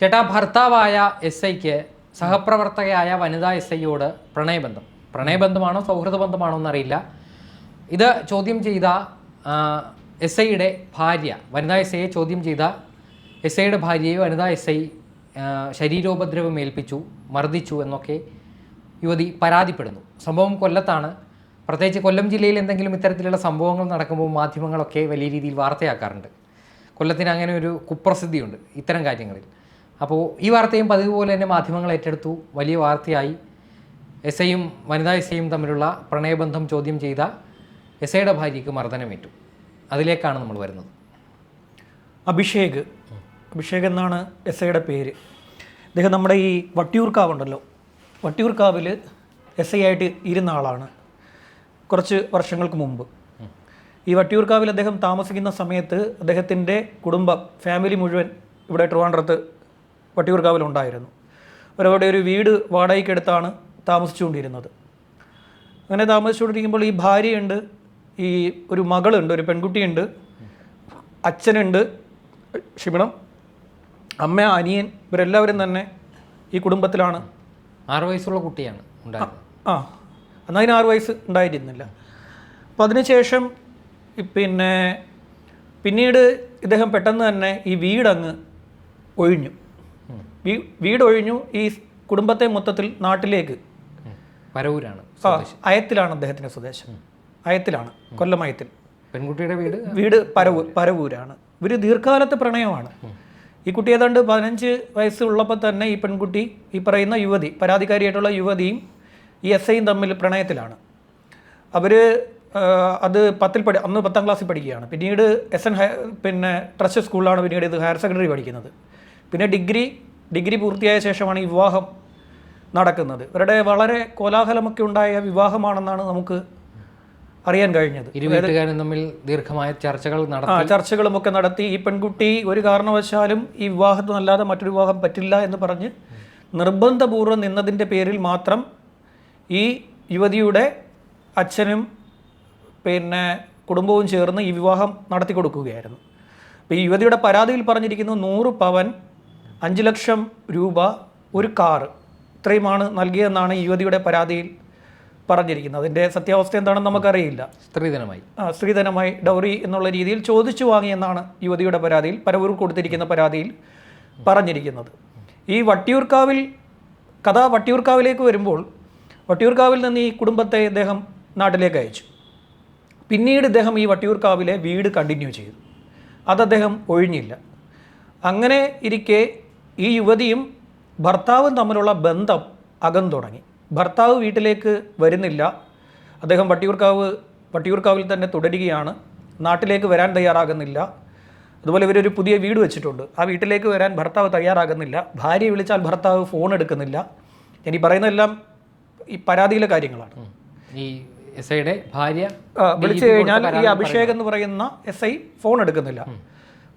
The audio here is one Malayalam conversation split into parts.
ചേട്ടാ ഭർത്താവായ എസ് ഐക്ക് സഹപ്രവർത്തകയായ വനിതാ എസ് ഐയോട് പ്രണയബന്ധം. പ്രണയബന്ധമാണോ സൗഹൃദ ബന്ധമാണോ എന്നറിയില്ല. ഇത് ചോദ്യം ചെയ്ത എസ് ഐയുടെ ഭാര്യ വനിതാ എസ് ഐയെ ചോദ്യം ചെയ്ത എസ് ഐയുടെ ഭാര്യയെ വനിതാ എസ് ഐ ശരീരോപദ്രവം ഏൽപ്പിച്ചു മർദ്ദിച്ചു എന്നൊക്കെ യുവതി പരാതിപ്പെടുന്നു. സംഭവം കൊല്ലത്താണ്. പ്രത്യേകിച്ച് കൊല്ലം ജില്ലയിൽ എന്തെങ്കിലും ഇത്തരത്തിലുള്ള സംഭവങ്ങൾ നടക്കുമ്പോൾ മാധ്യമങ്ങളൊക്കെ വലിയ രീതിയിൽ വാർത്തയാക്കാറുണ്ട്. കൊല്ലത്തിന് അങ്ങനെ ഒരു കുപ്രസിദ്ധിയുണ്ട് ഇത്തരം കാര്യങ്ങളിൽ. അപ്പോൾ ഈ വാർത്തയും പതിവ് പോലെ തന്നെ മാധ്യമങ്ങൾ ഏറ്റെടുത്തു. വലിയ വാർത്തയായി. എസ് ഐയും വനിതാ എസ് ഐയും തമ്മിലുള്ള പ്രണയബന്ധം ചോദ്യം ചെയ്ത എസ് ഐയുടെ ഭാര്യയ്ക്ക് മർദ്ദനമേറ്റു. അതിലേക്കാണ് നമ്മൾ വരുന്നത്. അഭിഷേക്. അഭിഷേക് എന്നാണ് എസ് ഐയുടെ പേര്. അദ്ദേഹം നമ്മുടെ ഈ വട്ടിയൂർക്കാവുണ്ടല്ലോ. വട്ടിയൂർക്കാവിൽ എസ് ഐ ആയിട്ട് ഇരുന്ന ആളാണ്. കുറച്ച് വർഷങ്ങൾക്ക് മുമ്പ്. ഈ വട്ടിയൂർക്കാവിൽ അദ്ദേഹം താമസിക്കുന്ന സമയത്ത് അദ്ദേഹത്തിന്റെ കുടുംബം ഫാമിലി മുഴുവൻ ഇവിടെ ട്രിവാൻഡ്രത്ത് വട്ടിയൂർക്കാവിലുണ്ടായിരുന്നു അവരവിടെ ഒരു വീട് വാടകയ്ക്കെടുത്താണ് താമസിച്ചുകൊണ്ടിരുന്നത്. അങ്ങനെ താമസിച്ചുകൊണ്ടിരിക്കുമ്പോൾ ഈ ഭാര്യയുണ്ട് ഈ ഒരു മകളുണ്ട് ഒരു പെൺകുട്ടിയുണ്ട് അച്ഛനുണ്ട് ക്ഷമിണം അമ്മ അനിയൻ ഇവരെല്ലാവരും തന്നെ ഈ കുടുംബത്തിലാണ്. ആറ് വയസ്സുള്ള കുട്ടിയാണ് ആ എന്നാൽ അതിന് ആറ് വയസ്സ് ഉണ്ടായിരുന്നില്ല. അപ്പോൾ അതിനുശേഷം പിന്നെ പിന്നീട് ഇദ്ദേഹം പെട്ടെന്ന് തന്നെ ഈ വീടങ്ങ് ഒഴിഞ്ഞു. വീ- വീട് ഒഴിഞ്ഞു ഈ കുടുംബത്തെ മൊത്തത്തിൽ നാട്ടിലേക്ക്. പരവൂരാണ് അയത്തിലാണ് അദ്ദേഹത്തിന്റെ സ്വദേശം. അയത്തിലാണ് കൊല്ലം അയത്തിൽ പെൺകുട്ടിയുടെ വീട്? വീട് പരവൂർ പരവൂരാണ്. ഇവർ ദീർഘകാലത്തെ പ്രണയമാണ്. ഈ കുട്ടി ഏതാണ്ട് പതിനഞ്ച് വയസ്സുള്ളപ്പോൾ തന്നെ ഈ പെൺകുട്ടി ഈ പറയുന്ന യുവതി പരാതിക്കാരിയായിട്ടുള്ള യുവതിയും ഈ എസ് ഐയും തമ്മിൽ പ്രണയത്തിലാണ്. അവർ അത് പത്തിൽ പഠി അന്ന് പത്താം ക്ലാസ്സിൽ പഠിക്കുകയാണ്. പിന്നീട് എസ് എൻ ഹയർ പിന്നെ ട്രസ്റ്റ് സ്കൂളിലാണ് പിന്നീട് ഇത് ഹയർ സെക്കൻഡറി പഠിക്കുന്നത്. പിന്നെ ഡിഗ്രി ഡിഗ്രി പൂർത്തിയായ ശേഷമാണ് ഈ വിവാഹം നടക്കുന്നത്. ഇവരുടെ വളരെ കോലാഹലമൊക്കെ ഉണ്ടായ വിവാഹമാണെന്നാണ് നമുക്ക് അറിയാൻ കഴിഞ്ഞത്. തമ്മിൽ ദീർഘമായ ചർച്ചകൾ നടത്തി. ചർച്ചകളും ഒക്കെ നടത്തി. ഈ പെൺകുട്ടി ഒരു കാരണവശാലും ഈ വിവാഹത്തിനല്ലാതെ മറ്റൊരു വിവാഹം പറ്റില്ല എന്ന് പറഞ്ഞ് നിർബന്ധപൂർവം നിന്നതിന്റെ പേരിൽ മാത്രം ഈ യുവതിയുടെ അച്ഛനും പിന്നെ കുടുംബവും ചേർന്ന് ഈ വിവാഹം നടത്തി കൊടുക്കുകയായിരുന്നു അപ്പോൾ ഈ യുവതിയുടെ പരാതിയിൽ പറഞ്ഞിരിക്കുന്നു നൂറ് പവൻ അഞ്ച് ലക്ഷം രൂപ ഒരു കാറ് ഇത്രയുമാണ് നൽകിയതെന്നാണ് ഈ യുവതിയുടെ പരാതിയിൽ പറഞ്ഞിരിക്കുന്നത്. അതിന്റെ സത്യാവസ്ഥ എന്താണെന്ന് നമുക്കറിയില്ല. സ്ത്രീധനമായി. ആ, സ്ത്രീധനമായി ഡൗറി എന്നുള്ള രീതിയിൽ ചോദിച്ചു വാങ്ങിയെന്നാണ് യുവതിയുടെ പരാതിയിൽ പരവൂർ കൊടുത്തിരിക്കുന്ന പരാതിയിൽ പറഞ്ഞിരിക്കുന്നത്. ഈ വട്ടിയൂർക്കാവിൽ കഥ വട്ടിയൂർക്കാവിലേക്ക് വരുമ്പോൾ വട്ടിയൂർക്കാവിൽ നിന്ന് ഈ കുടുംബത്തെ ഇദ്ദേഹം നാട്ടിലേക്ക് അയച്ചു. പിന്നീട് ഇദ്ദേഹം ഈ വട്ടിയൂർക്കാവിലെ വീട് കണ്ടിന്യൂ ചെയ്തു. അത് അദ്ദേഹം ഒഴിഞ്ഞില്ല. അങ്ങനെ ഇരിക്കെ ഈ യുവതിയും ഭർത്താവും തമ്മിലുള്ള ബന്ധം അകം തുടങ്ങി. ഭർത്താവ് വീട്ടിലേക്ക് വരുന്നില്ല. അദ്ദേഹം വട്ടിയൂർക്കാവ് വട്ടിയൂർക്കാവിൽ തന്നെ തുടരുകയാണ്. നാട്ടിലേക്ക് വരാൻ തയ്യാറാകുന്നില്ല. അതുപോലെ ഇവരൊരു പുതിയ വീട് വെച്ചിട്ടുണ്ട്. ആ വീട്ടിലേക്ക് വരാൻ ഭർത്താവ് തയ്യാറാകുന്നില്ല. ഭാര്യ വിളിച്ചാൽ ഭർത്താവ് ഫോൺ എടുക്കുന്നില്ല. ഞാൻ ഈ പറയുന്നതെല്ലാം ഈ പരാതിയിലെ കാര്യങ്ങളാണ്. ഈ എസ് ഐയുടെ ഭാര്യ വിളിച്ചു കഴിഞ്ഞാൽ ഈ അഭിഷേക് എന്ന് പറയുന്ന എസ് ഐ ഫോൺ എടുക്കുന്നില്ല.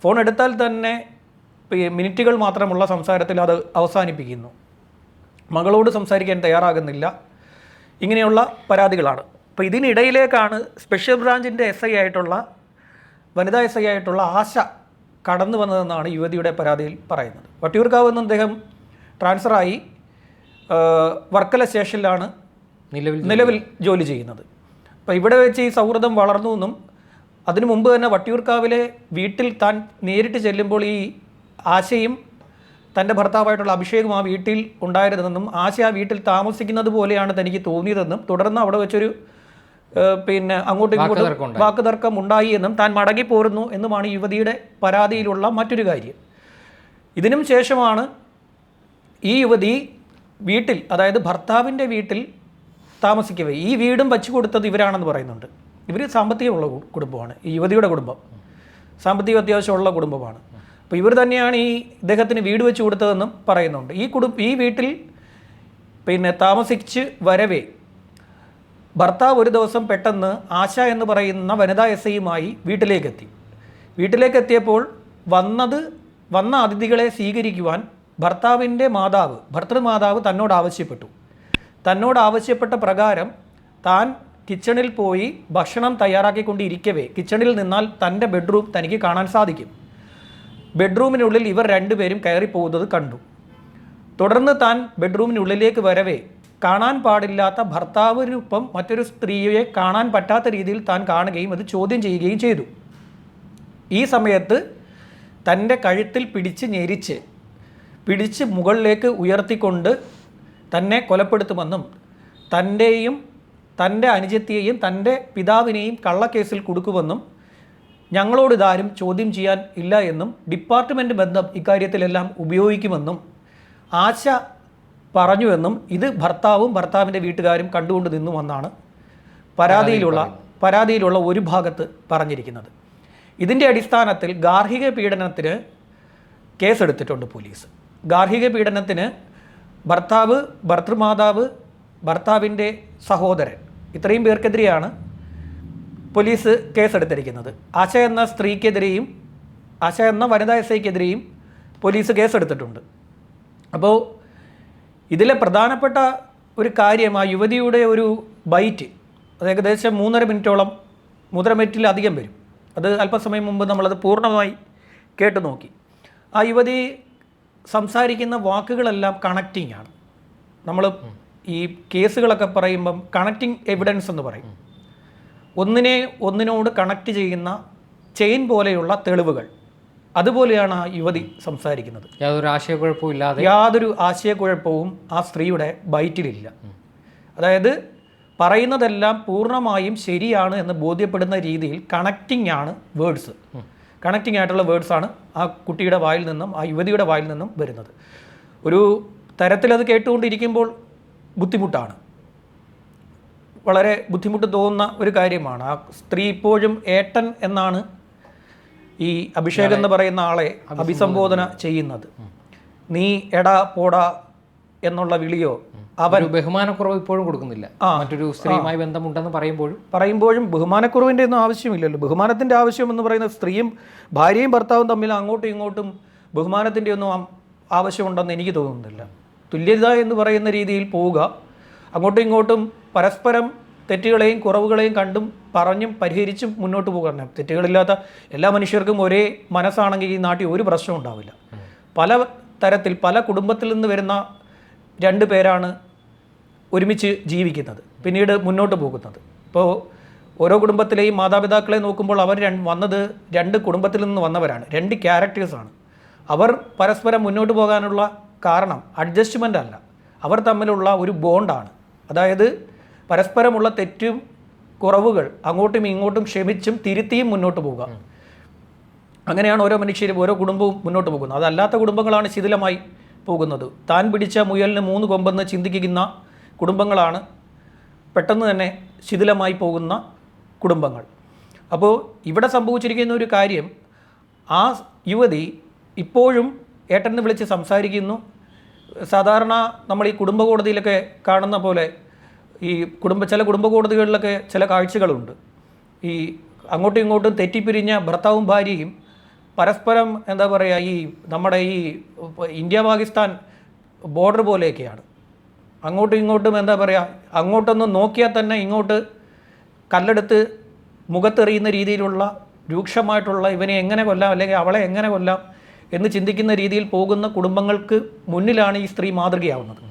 ഫോൺ എടുത്താൽ തന്നെ മിനിറ്റുകൾ മാത്രമുള്ള സംസാരത്തിൽ അത് അവസാനിപ്പിക്കുന്നു. മകളോട് സംസാരിക്കാൻ തയ്യാറാകുന്നില്ല. ഇങ്ങനെയുള്ള പരാതികളാണ്. അപ്പോൾ ഇതിനിടയിലേക്കാണ് സ്പെഷ്യൽ ബ്രാഞ്ചിന്റെ എസ് ഐ ആയിട്ടുള്ള വനിതാ എസ് ഐ ആയിട്ടുള്ള ആശ കടന്നു വന്നതെന്നാണ് യുവതിയുടെ പരാതിയിൽ പറയുന്നത്. വട്ടിയൂർക്കാവ് നിന്ന് അദ്ദേഹം ട്രാൻസ്ഫറായി വർക്കല സ്റ്റേഷനിലാണ് നിലവിൽ നിലവിൽ ജോലി ചെയ്യുന്നത്. അപ്പോൾ ഇവിടെ വെച്ച് ഈ സൗഹൃദം വളർന്നു എന്നും അതിനു മുമ്പ് തന്നെ വട്ടിയൂർക്കാവിലെ വീട്ടിൽ താൻ നേരിട്ട് ചെല്ലുമ്പോൾ ഈ ആശയും തന്റെ ഭർത്താവായിട്ടുള്ള അഭിഷേകും ആ വീട്ടിൽ ഉണ്ടായിരുന്നെന്നും ആശ ആ വീട്ടിൽ താമസിക്കുന്നത് പോലെയാണ് തനിക്ക് തോന്നിയതെന്നും തുടർന്ന് അവിടെ വെച്ചൊരു പിന്നെ അങ്ങോട്ടും ഇങ്ങോട്ടും വാക്കുതർക്കം ഉണ്ടായി എന്നും താൻ മടങ്ങി പോരുന്നു എന്നുമാണ് യുവതിയുടെ പരാതിയിലുള്ള മറ്റൊരു കാര്യം. ഇതിനും ശേഷമാണ് ഈ യുവതി വീട്ടിൽ അതായത് ഭർത്താവിന്റെ വീട്ടിൽ താമസിക്കവേ. ഈ വീടും വച്ചു കൊടുത്തത് ഇവരാണെന്ന് പറയുന്നുണ്ട്. ഇവർ സാമ്പത്തികമുള്ള കുടുംബമാണ്. ഈ യുവതിയുടെ കുടുംബം. സാമ്പത്തിക അത്യാവശ്യമുള്ള കുടുംബമാണ്. അപ്പോൾ ഇവർ തന്നെയാണ് ഈ ഇദ്ദേഹത്തിന് വീട് വെച്ച് കൊടുത്തതെന്നും പറയുന്നുണ്ട്. ഈ കുടുംബ ഈ വീട്ടിൽ പിന്നെ താമസിച്ച് വരവേ ഭർത്താവ് ഒരു ദിവസം പെട്ടെന്ന് ആശ എന്ന് പറയുന്ന വനിതാ എസ് ഐയുമായി വീട്ടിലേക്കെത്തി. വീട്ടിലേക്കെത്തിയപ്പോൾ വന്നത് വന്ന അതിഥികളെ സ്വീകരിക്കുവാൻ ഭർത്താവിന്റെ മാതാവ് ഭർത്തൃമാതാവ് തന്നോട് ആവശ്യപ്പെട്ടു. തന്നോട് ആവശ്യപ്പെട്ട പ്രകാരം താൻ കിച്ചണിൽ പോയി ഭക്ഷണം തയ്യാറാക്കിക്കൊണ്ടിരിക്കവേ. കിച്ചണിൽ നിന്നാൽ തന്റെ ബെഡ്റൂം തനിക്ക് കാണാൻ സാധിക്കും. ബെഡ്റൂമിനുള്ളിൽ ഇവർ രണ്ടുപേരും കയറിപ്പോകുന്നത് കണ്ടു. തുടർന്ന് താൻ ബെഡ്റൂമിനുള്ളിലേക്ക് വരവേ. കാണാൻ പാടില്ലാത്ത ഭർത്താവിനൊപ്പം മറ്റൊരു സ്ത്രീയെ കാണാൻ പറ്റാത്ത രീതിയിൽ താൻ കാണുകയും അത് ചോദ്യം ചെയ്യുകയും ചെയ്തു. ഈ സമയത്ത് തന്റെ കഴുത്തിൽ പിടിച്ച് ഞെരിച്ച് പിടിച്ച് മുകളിലേക്ക് ഉയർത്തിക്കൊണ്ട് തന്നെ കൊലപ്പെടുത്തുമെന്നും തന്റെയും തന്റെ അനുജത്തിയെയും തന്റെ പിതാവിനെയും കള്ളക്കേസിൽ കൊടുക്കുമെന്നും ഞങ്ങളോട് ഇതാരും ചോദ്യം ചെയ്യാൻ ഇല്ല എന്നും ഡിപ്പാർട്ട്മെന്റ് ബന്ധം ഇക്കാര്യത്തിലെല്ലാം ഉപയോഗിക്കുമെന്നും ആശ പറഞ്ഞുവെന്നും ഇത് ഭർത്താവും ഭർത്താവിന്റെ വീട്ടുകാരും കണ്ടുകൊണ്ട് നിന്നുവെന്നാണ് പരാതിയിലുള്ള പരാതിയിലുള്ള ഒരു ഭാഗത്ത് പറഞ്ഞിരിക്കുന്നത്. ഇതിന്റെ അടിസ്ഥാനത്തിൽ ഗാർഹിക പീഡനത്തിന് കേസെടുത്തിട്ടുണ്ട് പോലീസ്. ഗാർഹിക പീഡനത്തിന് ഭർത്താവ് ഭർത്തൃമാതാവ് ഭർത്താവിന്റെ സഹോദരൻ ഇത്രയും പേർക്കെതിരെയാണ് പോലീസ് കേസെടുത്തിരിക്കുന്നത്. ആശ എന്ന സ്ത്രീക്കെതിരെയും ആശ എന്ന വനിതാ എസ് ഐക്കെതിരെയും പോലീസ് കേസെടുത്തിട്ടുണ്ട്. അപ്പോൾ ഇതിലെ പ്രധാനപ്പെട്ട ഒരു കാര്യം ആ യുവതിയുടെ ഒരു ബൈറ്റ് അത് ഏകദേശം മൂന്നര മിനിറ്റോളം മൂന്നര മിനിറ്റിലധികം വരും. അത് അല്പസമയം മുമ്പ് നമ്മളത് പൂർണമായി കേട്ടു നോക്കി. ആ യുവതി സംസാരിക്കുന്ന വാക്കുകളെല്ലാം കണക്റ്റിംഗ് ആണ്. നമ്മൾ ഈ കേസുകളൊക്കെ പറയുമ്പം കണക്റ്റിംഗ് എവിഡൻസ് എന്ന് പറയും. ഒന്നിനെ ഒന്നിനോട് കണക്ട് ചെയ്യുന്ന ചെയിൻ പോലെയുള്ള തെളിവുകൾ. അതുപോലെയാണ് ആ യുവതി സംസാരിക്കുന്നത്. യാതൊരു ആശയക്കുഴപ്പവും ഇല്ലാതെ. യാതൊരു ആശയക്കുഴപ്പവും ആ സ്ത്രീയുടെ ബൈറ്റിലില്ല. അതായത് പറയുന്നതെല്ലാം പൂർണമായും ശരിയാണ് എന്ന് ബോധ്യപ്പെടുന്ന രീതിയിൽ കണക്റ്റിംഗ് ആണ് വേർഡ്സ് കണക്റ്റിംഗ് ആയിട്ടുള്ള വേർഡ്സാണ് ആ കുട്ടിയുടെ വായിൽ നിന്നും ആ യുവതിയുടെ വായിൽ നിന്നും വരുന്നത്. ഒരു തരത്തിലത് കേട്ടുകൊണ്ടിരിക്കുമ്പോൾ ബുദ്ധിമുട്ടാണ്. വളരെ ബുദ്ധിമുട്ട് തോന്നുന്ന ഒരു കാര്യമാണ്. ആ സ്ത്രീ ഇപ്പോഴും ഏട്ടൻ എന്നാണ് ഈ അഭിഷേക് എന്ന് പറയുന്ന ആളെ അഭിസംബോധന ചെയ്യുന്നത്. നീ എടാ പോടാ എന്നുള്ള വിളിയോ അവൻ ബഹുമാനക്കുറവ് ഇപ്പോഴും കൊടുക്കുന്നില്ല. മറ്റൊരു സ്ത്രീയുമായി ബന്ധമുണ്ടെന്ന് പറയുമ്പോഴും. പറയുമ്പോഴും ബഹുമാനക്കുറവിന്റെ ഒന്നും ആവശ്യമില്ലല്ലോ. ബഹുമാനത്തിന്റെ ആവശ്യം എന്ന് പറയുന്നത് സ്ത്രീയും ഭാര്യയും ഭർത്താവും തമ്മിൽ അങ്ങോട്ടും ഇങ്ങോട്ടും ബഹുമാനത്തിന്റെ ഒന്നും ആവശ്യമുണ്ടെന്ന് എനിക്ക് തോന്നുന്നില്ല. തുല്യത എന്ന് പറയുന്ന രീതിയിൽ പോവുക. അങ്ങോട്ടും ഇങ്ങോട്ടും പരസ്പരം തെറ്റുകളെയും കുറവുകളെയും കണ്ടും പറഞ്ഞും പരിഹരിച്ചും മുന്നോട്ട് പോകണം തെറ്റുകളില്ലാത്ത എല്ലാ മനുഷ്യർക്കും ഒരേ മനസ്സാണെങ്കിൽ ഈ നാട്ടിൽ ഒരു പ്രശ്നം ഉണ്ടാവില്ല. പല തരത്തിൽ പല കുടുംബത്തിൽ നിന്ന് വരുന്ന രണ്ട് പേരാണ് ഒരുമിച്ച് ജീവിക്കുന്നത് പിന്നീട് മുന്നോട്ട് പോകുന്നത്. ഇപ്പോൾ ഓരോ കുടുംബത്തിലെയും മാതാപിതാക്കളെ നോക്കുമ്പോൾ അവർ വന്നത് രണ്ട് കുടുംബത്തിൽ നിന്ന് വന്നവരാണ് രണ്ട് ക്യാരക്ടേഴ്സാണ് അവർ പരസ്പരം മുന്നോട്ട് പോകാനുള്ള കാരണം അഡ്ജസ്റ്റ്മെന്റ് അല്ല. അവർ തമ്മിലുള്ള ഒരു ബോണ്ടാണ് അതായത് പരസ്പരമുള്ള തെറ്റും കുറവുകൾ അങ്ങോട്ടും ഇങ്ങോട്ടും ക്ഷമിച്ചും തിരുത്തിയും മുന്നോട്ട് പോകുക അങ്ങനെയാണ് ഓരോ മനുഷ്യരും ഓരോ കുടുംബവും മുന്നോട്ട് പോകുന്നത്. അതല്ലാത്ത കുടുംബങ്ങളാണ് ശിഥിലമായി പോകുന്നത്. താൻ പിടിച്ച മുയലിന് മൂന്ന് കൊമ്പെന്ന് ചിന്തിക്കുന്ന കുടുംബങ്ങളാണ് പെട്ടെന്ന് തന്നെ ശിഥിലമായി പോകുന്ന കുടുംബങ്ങൾ. അപ്പോൾ ഇവിടെ സംഭവിച്ചിരിക്കുന്ന ഒരു കാര്യം ആ യുവതി ഇപ്പോഴും ഏട്ടനെ വിളിച്ച് സംസാരിക്കുന്നു സാധാരണ നമ്മൾ ഈ കുടുംബ കോടതിയിലൊക്കെ കാണുന്ന പോലെ ഈ കുടുംബ ചില കുടുംബ കോടതികളിലൊക്കെ ചില കാഴ്ചകളുണ്ട്. ഈ അങ്ങോട്ടും ഇങ്ങോട്ടും തെറ്റിപ്പിരിഞ്ഞ ഭർത്താവും ഭാര്യയും പരസ്പരം എന്താ പറയുക ഈ നമ്മുടെ ഈ ഇന്ത്യ പാകിസ്ഥാൻ ബോർഡർ പോലെയൊക്കെയാണ്. അങ്ങോട്ടും ഇങ്ങോട്ടും എന്താ പറയുക അങ്ങോട്ടൊന്ന് നോക്കിയാൽ തന്നെ ഇങ്ങോട്ട് കല്ലെടുത്ത് മുഖത്തെറിയുന്ന രീതിയിലുള്ള രൂക്ഷമായിട്ടുള്ള ഇവനെ എങ്ങനെ കൊല്ലാം അല്ലെങ്കിൽ അവളെ എങ്ങനെ കൊല്ലാം എന്ന് ചിന്തിക്കുന്ന രീതിയിൽ പോകുന്ന കുടുംബങ്ങൾക്ക് മുന്നിലാണ് ഈ സ്ത്രീ മാതൃകയാവുന്നത്.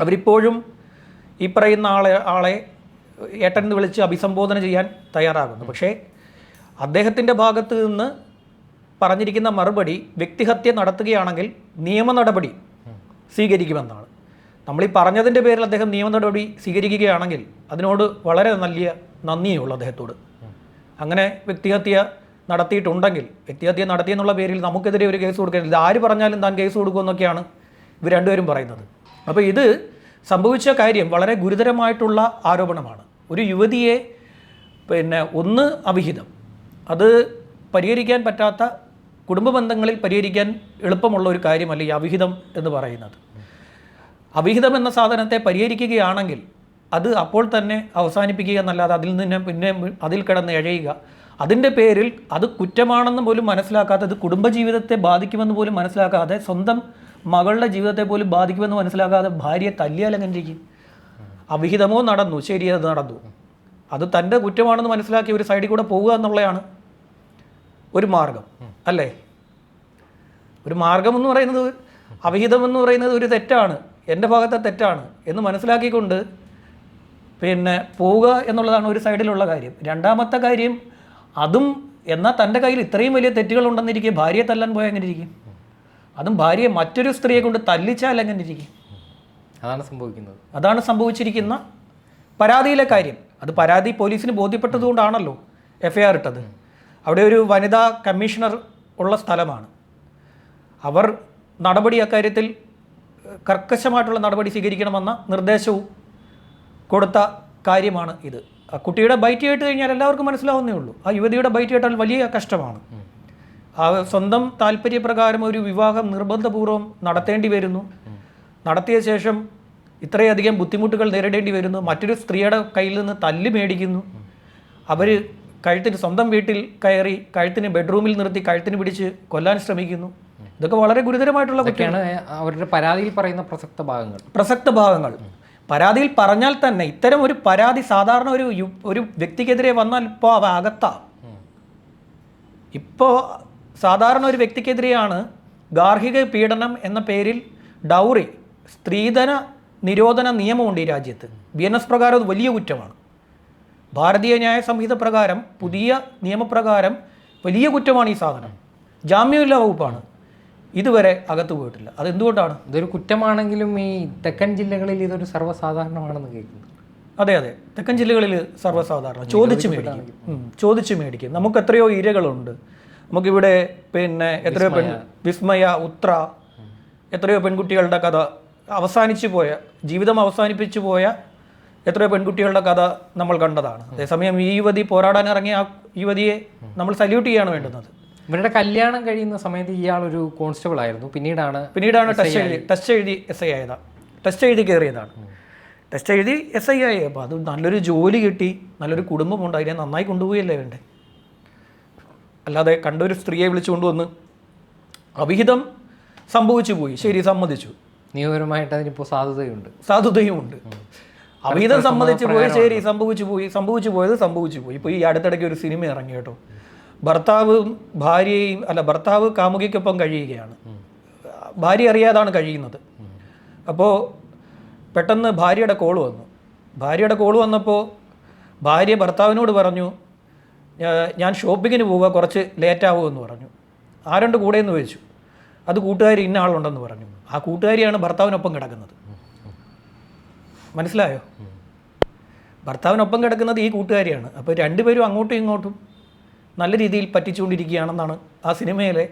അവരിപ്പോഴും ഈ പറയുന്ന ആളെ ആളെ ഏട്ടൻ വിളിച്ച് അഭിസംബോധന ചെയ്യാൻ തയ്യാറാകുന്നു. പക്ഷേ അദ്ദേഹത്തിന്റെ ഭാഗത്ത് നിന്ന് പറഞ്ഞിരിക്കുന്ന മറുപടി വ്യക്തിഹത്യ നടത്തുകയാണെങ്കിൽ നിയമ നടപടി സ്വീകരിക്കുമെന്നാണ്. നമ്മൾ ഈ പറഞ്ഞതിന്റെ പേരിൽ അദ്ദേഹം നിയമ നടപടി സ്വീകരിക്കുകയാണെങ്കിൽ അതിനോട് വളരെ നല്ല നന്ദിയുള്ളൂ അദ്ദേഹത്തോട്. അങ്ങനെ വ്യക്തിഹത്യ നടത്തിയിട്ടുണ്ടെങ്കിൽ വ്യക്തിഹത്യ നടത്തിയെന്നുള്ള പേരിൽ നമുക്കെതിരെ ഒരു കേസ് കൊടുക്കരുത് ആര് പറഞ്ഞാലും താൻ കേസ് കൊടുക്കുമെന്നൊക്കെയാണ് ഇവർ രണ്ടുപേരും പറയുന്നത്. അപ്പോൾ ഇത് സംഭവിച്ച കാര്യം വളരെ ഗുരുതരമായിട്ടുള്ള ആരോപണമാണ്. ഒരു യുവതിയെ പിന്നെ ഒന്ന് അവിഹിതം. അത് പരിഹരിക്കാൻ പറ്റാത്ത കുടുംബ ബന്ധങ്ങളിൽ പരിഹരിക്കാൻ എളുപ്പമുള്ള ഒരു കാര്യമല്ല ഈ അവിഹിതം എന്ന് പറയുന്നത്. അവിഹിതം എന്ന സാധനത്തെ പരിഹരിക്കുകയാണെങ്കിൽ അത് അപ്പോൾ തന്നെ അവസാനിപ്പിക്കുക എന്നല്ലാതെ അതിൽ നിന്ന് പിന്നെ അതിൽ കിടന്ന് എഴയുക അതിന്റെ പേരിൽ അത് കുറ്റമാണെന്ന് പോലും മനസ്സിലാക്കാതെ അത് കുടുംബജീവിതത്തെ ബാധിക്കുമെന്ന് പോലും മനസ്സിലാക്കാതെ സ്വന്തം മകളുടെ ജീവിതത്തെ പോലും ബാധിക്കുമെന്ന് മനസ്സിലാക്കാതെ ഭാര്യയെ തല്ലിയാൽ എങ്ങനെ ഇരിക്കും അവിഹിതമോ നടന്നു. ശരി അത് നടന്നു. അത് തന്റെ കുറ്റമാണെന്ന് മനസ്സിലാക്കി ഒരു സൈഡിൽ കൂടെ പോവുക എന്നുള്ളതാണ് ഒരു മാർഗം. അല്ലേ? ഒരു മാർഗം എന്ന് പറയുന്നത് അവിഹിതം എന്ന് പറയുന്നത് ഒരു തെറ്റാണ്. എന്റെ ഭാഗത്തെ തെറ്റാണ് എന്ന് മനസ്സിലാക്കിക്കൊണ്ട് പിന്നെ പോവുക എന്നുള്ളതാണ് ഒരു സൈഡിലുള്ള കാര്യം. രണ്ടാമത്തെ കാര്യം അതും എന്നാൽ തന്റെ കയ്യിൽ ഇത്രയും വലിയ തെറ്റുകൾ ഉണ്ടെന്നിരിക്കെ ഭാര്യയെ തല്ലാൻ പോയാൽ എങ്ങനെ ഇരിക്കും അതും ഭാര്യയെ മറ്റൊരു സ്ത്രീയെ കൊണ്ട് തല്ലിച്ചാൽ എങ്ങനെ ഇരിക്കും അതാണ് സംഭവിക്കുന്നത്. അതാണ് സംഭവിച്ചിരിക്കുന്ന പരാതിയിലെ കാര്യം. അത് പരാതി പോലീസിന് ബോധ്യപ്പെട്ടതുകൊണ്ടാണല്ലോ എഫ് ഐ ആർ ഇട്ടത്. അവിടെ ഒരു വനിതാ കമ്മീഷണർ ഉള്ള സ്ഥലമാണ്. അവർ നടപടി അക്കാര്യത്തിൽ കർക്കശമായിട്ടുള്ള നടപടി സ്വീകരിക്കണമെന്ന നിർദ്ദേശവും കൊടുത്ത കാര്യമാണ് ഇത്. കുട്ടിയുടെ ബൈറ്റ് കേട്ട് കഴിഞ്ഞാൽ എല്ലാവർക്കും മനസ്സിലാവുന്നേ ഉള്ളൂ. ആ യുവതിയുടെ ബൈറ്റ് കേട്ടാൽ വലിയ കഷ്ടമാണ്. ആ സ്വന്തം താല്പര്യപ്രകാരം ഒരു വിവാഹം നിർബന്ധപൂർവം നടത്തേണ്ടി വരുന്നു. നടത്തിയ ശേഷം ഇത്രയധികം ബുദ്ധിമുട്ടുകൾ നേരിടേണ്ടി വരുന്നു. മറ്റൊരു സ്ത്രീയുടെ കയ്യിൽ നിന്ന് തല്ല് മേടിക്കുന്നു. അവർ കഴുത്തിന് സ്വന്തം വീട്ടിൽ കയറി കഴുത്തിന് ബെഡ്റൂമിൽ നിർത്തി കഴുത്തിന് പിടിച്ച് കൊല്ലാൻ ശ്രമിക്കുന്നു. ഇതൊക്കെ വളരെ ഗുരുതരമായിട്ടുള്ള കുട്ടിയാണ് അവരുടെ പരാതിയിൽ പറയുന്ന പ്രസക്ത ഭാഗങ്ങൾ. പ്രസക്ത ഭാഗങ്ങൾ. പരാതിയിൽ പറഞ്ഞാൽ തന്നെ ഇത്തരം ഒരു പരാതി സാധാരണ ഒരു ഒരു വ്യക്തിക്കെതിരെ വന്നാൽ ഇപ്പോൾ അവ അകത്താ. ഇപ്പോൾ സാധാരണ ഒരു വ്യക്തിക്കെതിരെയാണ് ഗാർഹിക പീഡനം എന്ന പേരിൽ ഡൗറി സ്ത്രീധന നിരോധന നിയമമുണ്ട് ഈ രാജ്യത്ത്. ബി എൻ എസ് പ്രകാരം അത് വലിയ കുറ്റമാണ്. ഭാരതീയ ന്യായ സംഹിത പ്രകാരം പുതിയ നിയമപ്രകാരം വലിയ കുറ്റമാണ് ഈ സാധനം. ജാമ്യമില്ല വകുപ്പാണ്. ഇതുവരെ അകത്ത് പോയിട്ടില്ല. അതെന്തുകൊണ്ടാണ്? ഇതൊരു കുറ്റമാണെങ്കിലും ഈ തെക്കൻ ജില്ലകളിൽ ഇതൊരു സർവസാധാരണമാണെന്ന് കേൾക്കുന്നു. അതെ അതെ. തെക്കൻ ജില്ലകളിൽ സർവസാധാരണ. ചോദിച്ചു മേടിക്കും. ചോദിച്ച് മേടിക്കും. നമുക്ക് എത്രയോ ഇരകളുണ്ട്. നമുക്കിവിടെ പിന്നെ എത്രയോ പെൺ വിസ്മയ ഉത്ര എത്രയോ പെൺകുട്ടികളുടെ കഥ അവസാനിച്ചു പോയ ജീവിതം അവസാനിപ്പിച്ചു പോയ എത്രയോ പെൺകുട്ടികളുടെ കഥ നമ്മൾ കണ്ടതാണ്. അതേസമയം ഈ യുവതി പോരാടാൻ ഇറങ്ങിയ ആ യുവതിയെ നമ്മൾ സല്യൂട്ട് ചെയ്യാണ് വേണ്ടുന്നത്. ഇവരുടെ കല്യാണം കഴിയുന്ന സമയത്ത് ഇയാൾ ഒരു കോൺസ്റ്റബിൾ ആയിരുന്നു. പിന്നീടാണ് പിന്നീടാണ് ടെസ്റ്റ് എഴുതി ടെസ്റ്റ് എഴുതി എസ് ഐ ആയതാണ് ടെസ്റ്റ് എഴുതി കയറിയതാണ്. ടെസ്റ്റ് എഴുതി എസ് ഐ ആയി. അപ്പോൾ അത് നല്ലൊരു ജോലി കിട്ടി. നല്ലൊരു കുടുംബം ഉണ്ട്. അതിനെ നന്നായി കൊണ്ടുപോയല്ലേ വേണ്ടേ? അല്ലാതെ കണ്ടൊരു സ്ത്രീയെ വിളിച്ചുകൊണ്ട് വന്ന് അവിഹിതം സംഭവിച്ചു പോയി. ശരി സമ്മതിച്ചു. നിയമപരമായിട്ട് അതിനിപ്പോൾ സാധ്യതയുണ്ട് സാധുതയുമുണ്ട്. അവിഹിതം സമ്മതിച്ചു പോയി ശരി സംഭവിച്ചു പോയി. സംഭവിച്ചു പോയത് സംഭവിച്ചു പോയി. ഇപ്പോൾ ഈ അടുത്തിടയ്ക്ക് ഒരു സിനിമ ഇറങ്ങി കേട്ടോ. ഭർത്താവും ഭാര്യയും അല്ല ഭർത്താവ് കാമുകിക്കൊപ്പം കഴിയുകയാണ്. ഭാര്യ അറിയാതാണ് കഴിയുന്നത്. അപ്പോൾ പെട്ടെന്ന് ഭാര്യയുടെ കോൾ വന്നു. ഭാര്യയുടെ കോൾ വന്നപ്പോൾ ഭാര്യ ഭർത്താവിനോട് പറഞ്ഞു ഞാൻ ഷോപ്പിങ്ങിന് പോവുക കുറച്ച് ലേറ്റ് എന്ന് പറഞ്ഞു. ആരുണ്ട് കൂടെ എന്ന് ചോദിച്ചു അത് കൂട്ടുകാരി ഇന്ന ആളുണ്ടെന്ന് പറഞ്ഞു. ആ കൂട്ടുകാരിയാണ് ഭർത്താവിനൊപ്പം കിടക്കുന്നത്. മനസ്സിലായോ? ഭർത്താവിനൊപ്പം കിടക്കുന്നത് ഈ കൂട്ടുകാരിയാണ്. അപ്പോൾ രണ്ടുപേരും അങ്ങോട്ടും ഇങ്ങോട്ടും നല്ല രീതിയിൽ പറ്റിച്ചുകൊണ്ടിരിക്കുകയാണെന്നാണ് ആ സിനിമയിലെ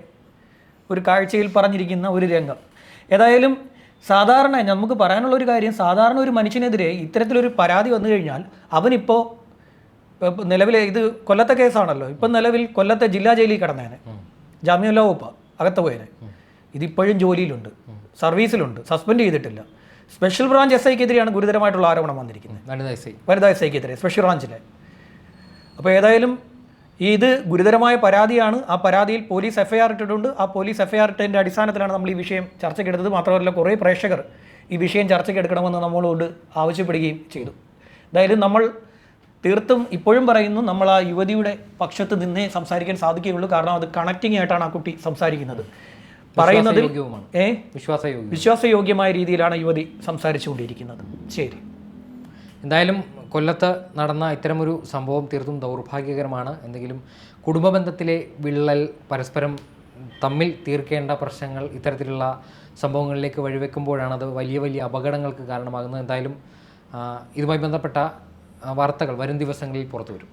ഒരു കാഴ്ചയിൽ പറഞ്ഞിരിക്കുന്ന ഒരു രംഗം. ഏതായാലും സാധാരണ നമുക്ക് പറയാനുള്ള ഒരു കാര്യം സാധാരണ ഒരു മനുഷ്യനെതിരെ ഇത്തരത്തിലൊരു പരാതി വന്നു കഴിഞ്ഞാൽ അവനിപ്പോൾ നിലവിലെ ഇത് കൊല്ലത്തെ കേസാണല്ലോ. ഇപ്പം നിലവിൽ കൊല്ലത്തെ ജില്ലാ ജയിലിൽ കിടന്നേനെ. ജാമ്യമല്ല വകുപ്പ് അകത്ത് പോയേനെ. ഇതിപ്പോഴും ജോലിയിലുണ്ട്. സർവീസിലുണ്ട്. സസ്പെൻഡ് ചെയ്തിട്ടില്ല. സ്പെഷ്യൽ ബ്രാഞ്ച് എസ് ഐക്കെതിരെയാണ് ഗുരുതരമായിട്ടുള്ള ആരോപണം വന്നിരിക്കുന്നത്. വനിതാ എസ് ഐ. വനിതാ എസ് ഐക്കെതിരെ സ്പെഷ്യൽ ബ്രാഞ്ചിലെ. അപ്പോൾ ഏതായാലും ഇത് ഗുരുതരമായ പരാതിയാണ്. ആ പരാതിയിൽ പോലീസ് എഫ്ഐആർ ഇട്ടിട്ടുണ്ട്. ആ പോലീസ് എഫ്ഐആർ ഇട്ടതിന്റെ അടിസ്ഥാനത്തിലാണ് നമ്മൾ ഈ വിഷയം ചർച്ചയ്ക്കെടുത്തത് മാത്രമല്ല കുറേ പ്രേക്ഷകർ ഈ വിഷയം ചർച്ചയ്ക്കെടുക്കണമെന്ന് നമ്മളോട് ആവശ്യപ്പെടുകയും ചെയ്തു. അതായത് നമ്മൾ തീർത്തും ഇപ്പോഴും പറയുന്നു നമ്മൾ ആ യുവതിയുടെ പക്ഷത്ത് നിന്നേ സംസാരിക്കാൻ സാധിക്കുകയുള്ളൂ. കാരണം അത് കണക്റ്റിംഗ് ആയിട്ടാണ് ആ കുട്ടി സംസാരിക്കുന്നത്. പറയുന്നത് ഏ? വിശ്വാസയോഗ്യം വിശ്വാസയോഗ്യമായ രീതിയിലാണ് യുവതി സംസാരിച്ചുകൊണ്ടിരിക്കുന്നത്. ശരി. എന്തായാലും കൊല്ലത്ത് നടന്ന ഇത്തരമൊരു സംഭവം തീർത്തും ദൗർഭാഗ്യകരമാണ്. എന്തെങ്കിലും കുടുംബ ബന്ധത്തിലെ വിള്ളൽ പരസ്പരം തമ്മിൽ തീർക്കേണ്ട പ്രശ്നങ്ങൾ ഇത്തരത്തിലുള്ള സംഭവങ്ങളിലേക്ക് വഴിവെക്കുമ്പോഴാണ് അത് വലിയ വലിയ അപകടങ്ങൾക്ക് കാരണമാകുന്നത്. എന്തായാലും ഇതുമായി ബന്ധപ്പെട്ട വാർത്തകൾ വരും ദിവസങ്ങളിൽ പുറത്തു വരും